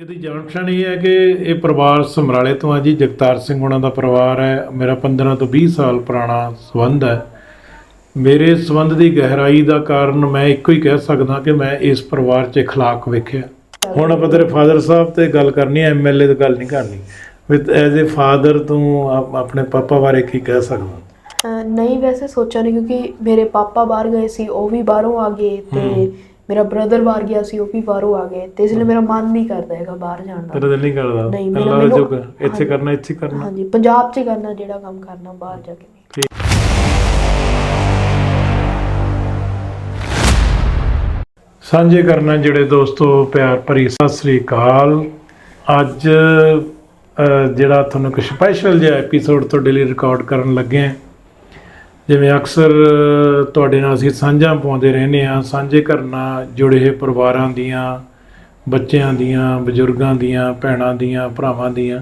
ਇਹਦੀ ਜਾਣ ਪਛਾਣ ਇਹ ਹੈ ਕਿ ਇਹ ਪਰਿਵਾਰ ਸਮਰਾਲੇ ਤੋਂ ਆ ਜੀ ਜਗਤਾਰ ਸਿੰਘ ਉਹਨਾਂ ਦਾ ਪਰਿਵਾਰ ਹੈ ਮੇਰਾ 15 ਤੋਂ 20 ਸਾਲ ਪੁਰਾਣਾ ਸੰਬੰਧ ਹੈ ਮੇਰੇ ਸੰਬੰਧ ਦੀ ਗਹਿਰਾਈ ਦਾ ਕਾਰਨ ਮੈਂ ਇੱਕੋ ਹੀ ਕਹਿ ਸਕਦਾ ਕਿ ਮੈਂ ਇਸ ਪਰਿਵਾਰ 'ਚ اخلاق ਵੇਖਿਆ ਹੁਣ ਆਪਾਂ ਤੇਰੇ ਫਾਦਰ ਸਾਹਿਬ ਤੇ ਗੱਲ ਕਰਨੀ ਹੈ ਐਮਐਲਏ ਦੀ ਗੱਲ ਨਹੀਂ ਕਰਨੀ ਵਿਦ ਐਜ਼ ਅ ਫਾਦਰ ਤੂੰ ਆਪ- ਆਪਣੇ ਪਾਪਾ ਬਾਰੇ ਕੀ ਕਹਿ ਸਕਦਾ ਅਹ ਨਹੀਂ ਵੈਸੇ ਸੋਚਿਆ ਨਹੀਂ ਕਿਉਂਕਿ ਮੇਰੇ ਪਾਪਾ ਬਾਹਰ ਗਏ ਸੀ ਉਹ ਵੀ ਬਾਹਰੋਂ ਆ ਗਏ ਤੇ ਮੇਰਾ ਬ੍ਰਦਰ ਬਾਹਰ ਗਿਆ ਸੀ ਉਹ ਵੀ ਬਾਹਰੋਂ ਆ ਗਏ ਤੇ ਇਸ ਲਈ ਮੇਰਾ ਮਨ ਨਹੀਂ ਕਰਦਾ ਹੈਗਾ ਬਾਹਰ ਜਾਣ ਦਾ। ਤੇਰਾ ਦਿਲ ਨਹੀਂ ਕਰਦਾ? ਨਹੀਂ, ਮੇਰਾ- ਅੱਲਾ ਜੋ ਕਰ- ਇੱਥੇ। ਕਰਨਾ ਇੱਥੇ ਕਰਨਾ? ਹਾਂਜੀ ਪੰਜਾਬ 'ਚ ਕਰਨਾ ਜਿਹੜਾ ਕੰਮ ਕਰਨਾ ਬਾਹਰ ਜਾ ਕੇ। ਨਹੀਂ ਸਾਂਝੇ ਕਰਨਾ ਜਿਹੜੇ ਦੋਸਤੋ ਪਿਆਰ ਭਰੀ ਸਤਿ ਸ੍ਰੀ ਅਕਾਲ। ਅੱਜ ਜਿਹੜਾ ਤੁਹਾਨੂੰ ਇੱਕ ਸਪੈਸ਼ਲ ਜਿਹਾ ਐਪੀਸੋਡ ਤੁਹਾਡੇ ਲਈ ਰਿਕਾਰਡ ਕਰਨ ਲੱਗੇ ਹਾਂ। ਜਿਵੇਂ ਅਕਸਰ ਤੁਹਾਡੇ ਨਾਲ ਅਸੀਂ ਸਾਂਝਾਂ ਪਾਉਂਦੇ ਰਹਿੰਦੇ ਹਾਂ, ਸਾਂਝੇ ਘਰ ਨਾਲ ਜੁੜੇ ਹੋਏ ਪਰਿਵਾਰਾਂ ਦੀਆਂ, ਬੱਚਿਆਂ ਦੀਆਂ, ਬਜ਼ੁਰਗਾਂ ਦੀਆਂ, ਭੈਣਾਂ ਦੀਆਂ, ਭਰਾਵਾਂ ਦੀਆਂ।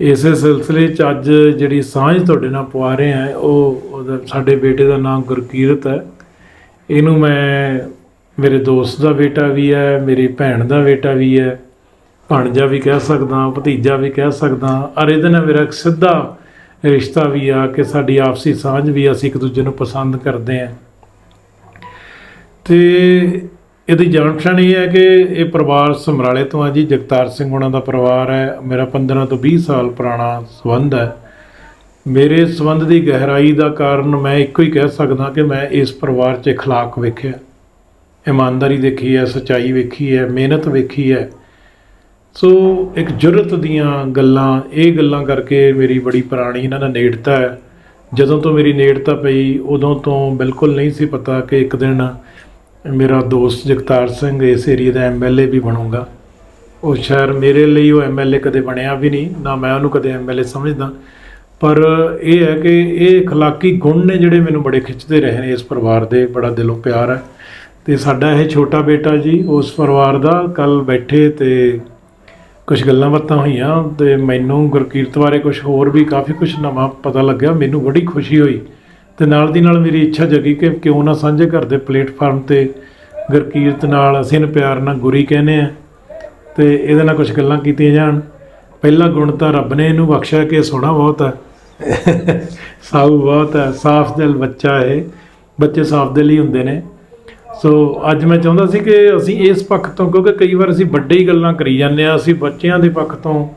ਇਸੇ ਸਿਲਸਿਲੇ 'ਚ ਅੱਜ ਜਿਹੜੀ ਸਾਂਝ ਤੁਹਾਡੇ ਨਾਲ ਪਵਾ ਰਹੇ ਹਾਂ, ਉਹ ਉਹਦਾ- ਸਾਡੇ ਬੇਟੇ ਦਾ ਨਾਮ ਗੁਰਕੀਰਤ ਹੈ। ਇਹਨੂੰ ਮੈਂ ਮੇਰੇ ਦੋਸਤ ਦਾ ਬੇਟਾ ਵੀ ਹੈ, ਮੇਰੀ ਭੈਣ ਦਾ ਬੇਟਾ ਵੀ ਹੈ, ਭਾਣਜਾ ਵੀ ਕਹਿ ਸਕਦਾ, ਭਤੀਜਾ ਵੀ ਕਹਿ ਸਕਦਾ। ਔਰ ਇਹਦੇ ਨਾਲ ਮੇਰਾ ਇੱਕ ਸਿੱਧਾ ਰਿਸ਼ਤਾ ਵੀ ਆ ਕਿ ਸਾਡੀ ਆਪਸੀ ਸਾਂਝ ਵੀ ਆ, ਅਸੀਂ ਇੱਕ ਦੂਜੇ ਨੂੰ ਪਸੰਦ ਕਰਦੇ ਆ ਤੇ ਇਹਦੀ ਜਾਣ ਪਛਾਣ ਇਹ ਹੈ ਕਿ ਇਹ ਪਰਿਵਾਰ ਸਮਰਾਲੇ ਤੋਂ ਆ ਜੀ ਜਗਤਾਰ ਸਿੰਘ ਉਹਨਾਂ ਦਾ ਪਰਿਵਾਰ ਹੈ ਮੇਰਾ 15 ਤੋਂ 20 ਸਾਲ ਪੁਰਾਣਾ ਸੰਬੰਧ ਹੈ ਮੇਰੇ ਸੰਬੰਧ ਦੀ ਗਹਿਰਾਈ ਦਾ ਕਾਰਨ ਮੈਂ ਇੱਕੋ ਹੀ ਕਹਿ ਸਕਦਾ ਕਿ ਮੈਂ ਇਸ ਪਰਿਵਾਰ 'ਚ اخلاق ਵੇਖਿਆ ਇਮਾਨਦਾਰੀ ਦੇਖੀ ਹੈ ਸਚਾਈ ਵੇਖੀ ਹੈ ਮਿਹਨਤ ਵੇਖੀ ਹੈ ਸੋ ਇੱਕ ਜੁਰਤ ਦੀਆਂ ਗੱਲਾਂ ਇਹ ਗੱਲਾਂ ਕਰਕੇ ਮੇਰੀ ਬੜੀ ਪੁਰਾਣੀ ਇਹਨਾਂ ਦਾ ਨੇੜਤਾ ਹੈ ਜਦੋਂ ਤੋਂ ਮੇਰੀ ਨੇੜਤਾ ਪਈ ਉਦੋਂ ਤੋਂ ਬਿਲਕੁਲ ਨਹੀਂ ਸੀ ਪਤਾ ਕਿ ਇੱਕ ਦਿਨ ਮੇਰਾ ਦੋਸਤ ਜਗਤਾਰ ਸਿੰਘ ਇਸ ਏਰੀਆ ਦਾ ਐਮਐਲਏ ਵੀ ਬਣੂਗਾ ਉਹ ਸ਼ਾਇਦ ਮੇਰੇ ਲਈ ਉਹ ਐਮਐਲਏ ਕਦੇ ਬਣਿਆ ਵੀ ਨਹੀਂ ਨਾ ਮੈਂ ਉਹਨੂੰ ਕਦੇ ਐਮਐਲਏ ਸਮਝਦਾ ਪਰ ਇਹ ਹੈ ਕਿ ਇਹ اخلاقی ਗੁਣ ਨੇ ਜਿਹੜੇ ਮੈਨੂੰ ਬੜੇ ਖਿੱਚਦੇ ਰਹੇ ਨੇ ਇਸ ਪਰਿਵਾਰ ਦੇ ਬੜਾ ਦਿਲੋਂ ਪਿਆਰ ਹੈ ਤੇ ਸਾਡਾ ਇਹ ਛੋਟਾ ਬੇਟਾ ਜੀ ਉਸ ਪਰਿਵਾਰ ਦਾ ਕੱਲ ਬੈਠੇ ਤੇ ਕੁਝ ਗੱਲਾਂ ਬਾਤਾਂ ਹੋਈਆਂ ਤੇ ਮੈਨੂੰ ਗੁਰਕੀਰਤ ਬਾਰੇ ਕੁਝ ਹੋਰ ਵੀ ਕਾਫੀ ਕੁਝ ਨਵਾਂ ਪਤਾ ਲੱਗਿਆ ਮੈਨੂੰ ਬੜੀ ਖੁਸ਼ੀ ਹੋਈ ਤੇ ਨਾਲ ਦੀ ਨਾਲ ਮੇਰੀ ਇੱਛਾ ਜਗੀ ਕਿ ਕਿਉਂ ਨਾ ਸਾਂਝੇ ਘਰ ਦੇ ਪਲੇਟਫਾਰਮ ਤੇ ਗੁਰਕੀਰਤ ਨਾਲ ਅਸੀਂ ਇਹਨੂੰ ਪਿਆਰ ਨਾਲ ਗੁਰੀ ਕਹਿੰਦੇ ਆ ਤੇ ਇਹਦੇ ਨਾਲ ਕੁਝ ਗੱਲਾਂ ਕੀਤੀਆਂ ਜਾਣ। ਪਹਿਲਾ ਗੁਣ ਤਾਂ ਰੱਬ ਨੇ ਇਹਨੂੰ ਬਖਸ਼ਿਆ ਕਿ ਸੋਹਣਾ ਬਹੁਤ ਹੈ। ਸਾਊ ਬਹੁਤ ਹੈ ਸਾਫ਼ ਦਿਲ ਬੱਚਾ ਹੈ ਬੱਚੇ ਸਾਫ਼ ਦਿਲ ਹੀ ਹੁੰਦੇ ਨੇ। ਸੋ ਅੱਜ ਮੈਂ ਚਾਹੁੰਦਾ ਸੀ ਕਿ ਅਸੀਂ ਇਸ ਪੱਖ ਤੋਂ ਕਿਉਂਕਿ ਕਈ ਵਾਰ ਅਸੀਂ ਵੱਡੇ ਹੀ ਗੱਲਾਂ ਕਰੀ ਜਾਂਦੇ ਆ ਅਸੀਂ ਬੱਚਿਆਂ ਦੇ ਪੱਖ ਤੋਂ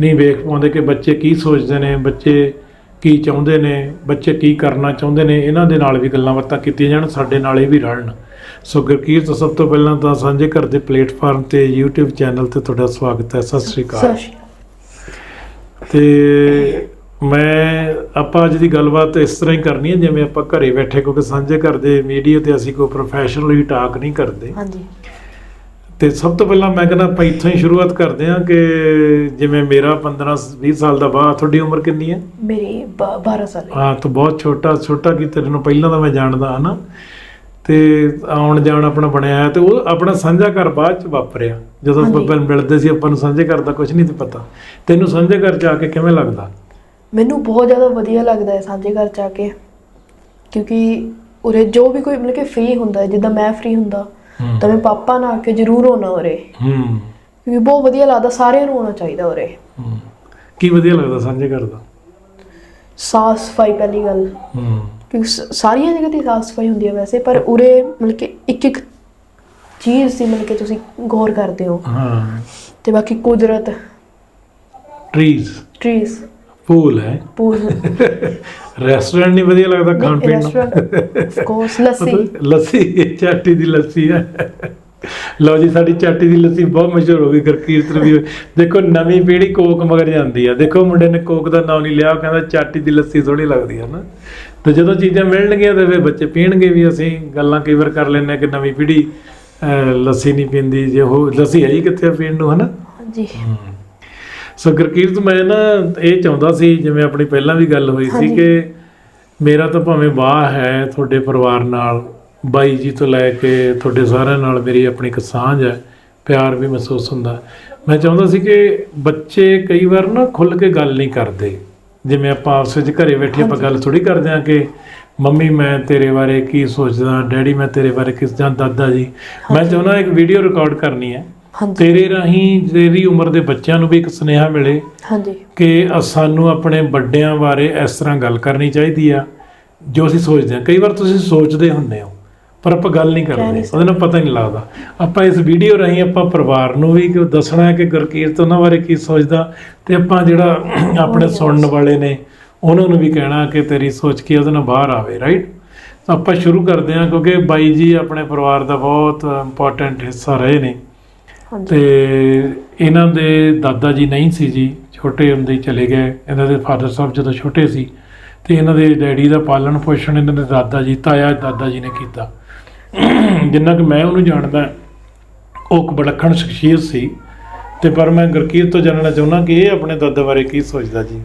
ਨਹੀਂ ਵੇਖ ਪਾਉਂਦੇ ਕਿ ਬੱਚੇ ਕੀ ਸੋਚਦੇ ਨੇ ਬੱਚੇ ਕੀ ਚਾਹੁੰਦੇ ਨੇ ਬੱਚੇ ਕੀ ਕਰਨਾ ਚਾਹੁੰਦੇ ਨੇ ਇਹਨਾਂ ਦੇ ਨਾਲ ਵੀ ਗੱਲਾਂ ਬਾਤਾਂ ਕੀਤੀਆਂ ਜਾਣ ਸਾਡੇ ਨਾਲ ਇਹ ਵੀ ਰਲਣ। ਸੋ ਗੁਰਕੀਰਤ ਸਭ ਤੋਂ ਪਹਿਲਾਂ ਤਾਂ ਸਾਂਝੇ ਘਰ ਦੇ ਪਲੇਟਫਾਰਮ ਤੇ YouTube ਚੈਨਲ ਤੇ ਤੁਹਾਡਾ ਸਵਾਗਤ ਹੈ। ਸਤਿ ਸ੍ਰੀ ਅਕਾਲ। ਸਤਿ ਸ਼੍ਰੀ ਅਕਾਲ। ਤੇ ਮੈਂ ਆਪਾਂ ਅੱਜ ਦੀ ਗੱਲਬਾਤ ਇਸ ਤਰ੍ਹਾਂ ਹੀ ਕਰਨੀ ਹੈ ਜਿਵੇਂ ਆਪਾਂ ਘਰੇ ਬੈਠੇ ਕਿਉਂਕਿ ਸਾਂਝੇ ਘਰ ਦੇ ਮੀਡੀਆ ਤੇ ਅਸੀਂ ਕੋਈ ਪ੍ਰੋਫੈਸ਼ਨਲੀ ਟਾਕ ਨਹੀਂ ਕਰਦੇ। ਹਾਂਜੀ। ਤੇ ਸਭ ਤੋਂ ਪਹਿਲਾਂ ਮੈਂ ਕਹਿੰਦਾ ਆਪਾਂ ਇੱਥੋਂ ਹੀ ਸ਼ੁਰੂਆਤ ਕਰਦੇ ਹਾਂ ਕਿ ਜਿਵੇਂ ਮੇਰਾ 15 20 ਸਾਲ ਦਾ ਬਾਅਦ ਤੁਹਾਡੀ ਉਮਰ ਕਿੰਨੀ ਹੈ? ਮੇਰੀ ਬ- 12 ਸਾਲ। ਹਾਂ ਤੂੰ ਬਹੁਤ ਛੋਟਾ ਛੋਟਾ ਕੀ ਤੇਰੇ ਨੂੰ ਪਹਿਲਾਂ ਤਾਂ ਮੈਂ ਜਾਣਦਾ ਹਨਾ? ਤੇ ਆਉਣ ਜਾਣ ਆਪਣਾ ਬਣਿਆ ਹੈ ਤੇ ਉਹ ਆਪਣਾ ਸਾਂਝਾ ਘਰ ਬਾਅਦ ਚ ਵਾਪਰਿਆ। ਜਦੋਂ ਆਪਾਂ ਮਿਲਦੇ ਸੀ ਆਪਾਂ ਨੂੰ ਸਾਂਝੇ ਘਰ ਦਾ ਕੁਝ ਨਹੀਂ ਸੀ ਪਤਾ। ਤੈਨੂੰ ਸਾਂਝੇ ਘਰ ਜਾ ਕੇ ਕਿਵੇਂ ਲੱਗਦਾ? ਮੈਨੂੰ ਬਹੁਤ ਜ਼ਿਆਦਾ ਵਧੀਆ ਲੱਗਦਾ ਹੈ ਸਾਂਝੇ ਘਰ ਜਾ ਕੇ। ਕਿਉਂਕਿ ਉਰੇ ਜੋ ਵੀ ਕੋਈ ਮਤਲਬ ਕਿ ਫ੍ਰੀ ਹੁੰਦਾ ਹੈ ਜਿੱਦਾਂ ਮੈਂ ਫ੍ਰੀ ਹੁੰਦਾ ਤਾਂ ਮੈਂ ਪਾਪਾ ਨਾਲ ਆ ਕੇ ਜ਼ਰੂਰ ਹੋਣਾ ਉਰੇ। ਹੂੰ। ਕਿਉਂਕਿ ਬਹੁਤ ਵਧੀਆ ਲੱਗਦਾ ਸਾਰਿਆਂ ਨੂੰ ਹੋਣਾ ਚਾਹੀਦਾ ਉਰੇ। ਹੂੰ। ਕੀ ਵਧੀਆ ਲੱਗਦਾ ਸਾਂਝੇ ਘਰ ਦਾ? ਸਾਫ਼ ਸਫ਼ਾਈ ਪਹਿਲੀ ਗੱਲ। ਹੂੰ। ਕਿਉਂਕਿ ਸ- ਸਾਰੀਆਂ ਜਗ੍ਹਾ ਤੇ ਸਾਫ਼ ਸਫ਼ਾਈ ਹੁੰਦੀ ਹੈ ਵੈਸੇ ਪਰ ਉਰੇ ਮਤਲਬ ਕਿ ਇੱਕ ਇੱਕ ਚੀਜ਼ ਦੀ ਮਤਲਬ ਕਿ ਤੁਸੀਂ ਗੌਰ ਕਰਦੇ ਹੋ। ਹਾਂ। ਤੇ ਬਾਕੀ ਕੁਦਰਤ। ਟਰੀਜ਼ ਟਰੀਜ਼ ਪੂਲ ਹੈ। ਪੂਲ। ਰੈਸਟੋਰੈਂਟ ਨਹੀਂ ਵਧੀਆ ਲੱਗਦਾ ਖਾਣ ਪੀਣ ਨੂੰ। ਰੈਸਟੋਰੈਂਟ ਕੋਰਸ ਲੱਸੀ। ਲੱਸੀ ਚਾਟੀ ਦੀ ਲੱਸੀ ਹੈ। ਲਓ ਜੀ ਸਾਡੀ ਚਾਟੀ ਦੀ ਲੱਸੀ ਬਹੁਤ ਮਸ਼ਹੂਰ ਹੋ ਗਈ ਗੁਰਕੀਰਤ ਵੀ। ਦੇਖੋ ਨਵੀਂ ਪੀੜ੍ਹੀ ਕੋਕ ਮਗਰ ਜਾਂਦੀ ਆ। ਦੇਖੋ ਮੁੰਡੇ ਨੇ ਕੋਕ ਦਾ ਨਾਮ ਨਹੀਂ ਲਿਆ ਉਹ ਕਹਿੰਦਾ ਚਾਟੀ ਦੀ ਲੱਸੀ ਸੋਹਣੀ ਲੱਗਦੀ ਹੈ ਨਾ। ਤੇ ਜਦੋਂ ਚੀਜ਼ਾਂ ਮਿਲਣਗੀਆਂ ਤੇ ਫਿਰ ਬੱਚੇ ਪੀਣਗੇ ਵੀ ਅਸੀਂ ਗੱਲਾਂ ਕਈ ਵਾਰ ਕਰ ਲੈਂਦੇ ਕਿ ਨਵੀਂ ਪੀੜ੍ਹੀ ਲੱਸੀ ਨਹੀਂ ਪੀਂਦੀ ਜੇ ਉਹ ਲੱਸੀ ਹੈ ਹੀ ਕਿੱਥੇ ਪੀਣ ਨੂੰ ਹਨਾ? ਹਾਂਜੀ। ਸੋ ਗੁਰਕੀਰਤ ਮੈਂ ਨਾ ਇਹ ਚਾਹੁੰਦਾ ਸੀ ਜਿਵੇਂ ਆਪਣੀ ਪਹਿਲਾਂ ਵੀ ਗੱਲ ਹੋਈ ਸੀ। ਕਿ ਮੇਰਾ ਤਾਂ ਭਾਵੇਂ ਬਾਹ ਹੈ ਤੁਹਾਡੇ ਪਰਿਵਾਰ ਨਾਲ ਬਾਈ ਜੀ ਤੋਂ ਲੈ ਕੇ ਤੁਹਾਡੇ ਸਾਰਿਆਂ ਨਾਲ ਮੇਰੀ ਆਪਣੀ ਇੱਕ ਸਾਂਝ ਹੈ ਪਿਆਰ ਵੀ ਮਹਿਸੂਸ ਹੁੰਦਾ। ਮੈਂ ਚਾਹੁੰਦਾ ਸੀ ਕਿ ਬੱਚੇ ਕਈ ਵਾਰ ਨਾ ਖੁੱਲ ਕੇ ਗੱਲ ਨਹੀਂ ਕਰਦੇ। ਜਿਵੇਂ ਆਪਾਂ ਆਪਸ ਵਿੱਚ ਘਰੇ ਬੈਠੇ ਆਪਾਂ ਗੱਲ ਥੋੜੀ ਕਰਦੇ ਹਾਂ ਕਿ ਮੰਮੀ ਮੈਂ ਤੇਰੇ ਬਾਰੇ ਕੀ ਸੋਚਦਾ? ਡੈਡੀ ਮੈਂ ਤੇਰੇ ਬਾਰੇ ਕਿਸ ਜਾਂ ਦਾਦਾ ਜੀ? ਮੈਂ ਚਾਹੁੰਦਾ ਇੱਕ ਵੀਡੀਓ ਰਿਕਾਰਡ ਕਰਨੀ ਹੈ। ਤੇਰੇ ਰਾਹੀਂ ਤੇਰੀ ਉਮਰ ਦੇ ਬੱਚਿਆਂ ਨੂੰ ਵੀ ਇੱਕ ਸੁਨੇਹਾ ਮਿਲੇ ਹਾਂਜੀ। ਕਿ ਸਾਨੂੰ ਆਪਣੇ ਵੱਡਿਆਂ ਬਾਰੇ ਇਸ ਤਰ੍ਹਾਂ ਗੱਲ ਕਰਨੀ ਚਾਹੀਦੀ ਆ ਜੋ ਅਸੀਂ ਸੋਚਦੇ ਹਾਂ। ਕਈ ਵਾਰ ਤੁਸੀਂ ਸੋਚਦੇ ਹੁੰਦੇ ਹੋ ਪਰ ਆਪਾਂ ਗੱਲ ਨਹੀਂ ਕਰਦੇ ਉਹਦੇ ਨਾਲ ਪਤਾ ਨਹੀਂ ਲੱਗਦਾ। ਆਪਾਂ ਇਸ ਵੀਡੀਓ ਰਾਹੀਂ ਆਪਾਂ ਪਰਿਵਾਰ ਨੂੰ ਵੀ ਦੱਸਣਾ ਹੈ ਕਿ ਗੁਰਕੀਰਤ ਉਹਨਾਂ ਬਾਰੇ ਕੀ ਸੋਚਦਾ ਤੇ ਆਪਾਂ ਜਿਹੜਾ ਆਪਣੇ ਸੁਣਨ ਵਾਲੇ ਨੇ ਉਹਨਾਂ ਨੂੰ ਵੀ ਕਹਿਣਾ ਕਿ ਤੇਰੀ ਸੋਚ ਕੀ ਉਹਦੇ ਨਾਲ ਬਾਹਰ ਆਵੇ ਰਾਈਟ ਤਾਂ ਆਪਾਂ ਸ਼ੁਰੂ ਕਰਦੇ ਹਾਂ ਕਿਉਂਕਿ ਬਾਈ ਜੀ ਆਪਣੇ ਪਰਿਵਾਰ ਦਾ ਬਹੁਤ ਇੰਪੋਰਟੈਂਟ ਹਿੱਸਾ ਰਹੇ ਨੇ। ਤੇ ਇਹਨਾਂ ਦੇ ਦਾਦਾ ਜੀ ਨਹੀਂ ਸੀ ਜੀ ਛੋਟੇ ਹੁੰਦੇ ਚਲੇ ਗਏ। ਇਹਨਾਂ ਦੇ ਫਾਦਰ ਸਾਹਿਬ ਜਦੋਂ ਛੋਟੇ ਸੀ ਤੇ ਇਹਨਾਂ ਦੇ ਡੈਡੀ ਦਾ ਪਾਲਣ ਪੋਸ਼ਣ ਇਹਨਾਂ ਦੇ ਦਾਦਾ ਜੀ ਤਾਇਆ ਦਾਦਾ ਜੀ ਨੇ ਕੀਤਾ। ਜਿੰਨਾ ਕਿ ਮੈਂ ਉਹਨੂੰ ਜਾਣਦਾ ਉਹ ਇੱਕ ਬੜਖਣ ਸ਼ਖਸੀਅਤ ਸੀ। ਤੇ ਪਰ ਮੈਂ ਗੁਰਕੀਰਤ ਤੋਂ ਜਾਣਨਾ ਚਾਹੁੰਦਾ ਕਿ ਇਹ ਆਪਣੇ ਦਾਦਾ ਬਾਰੇ ਕੀ ਸੋਚਦਾ ਜੀ?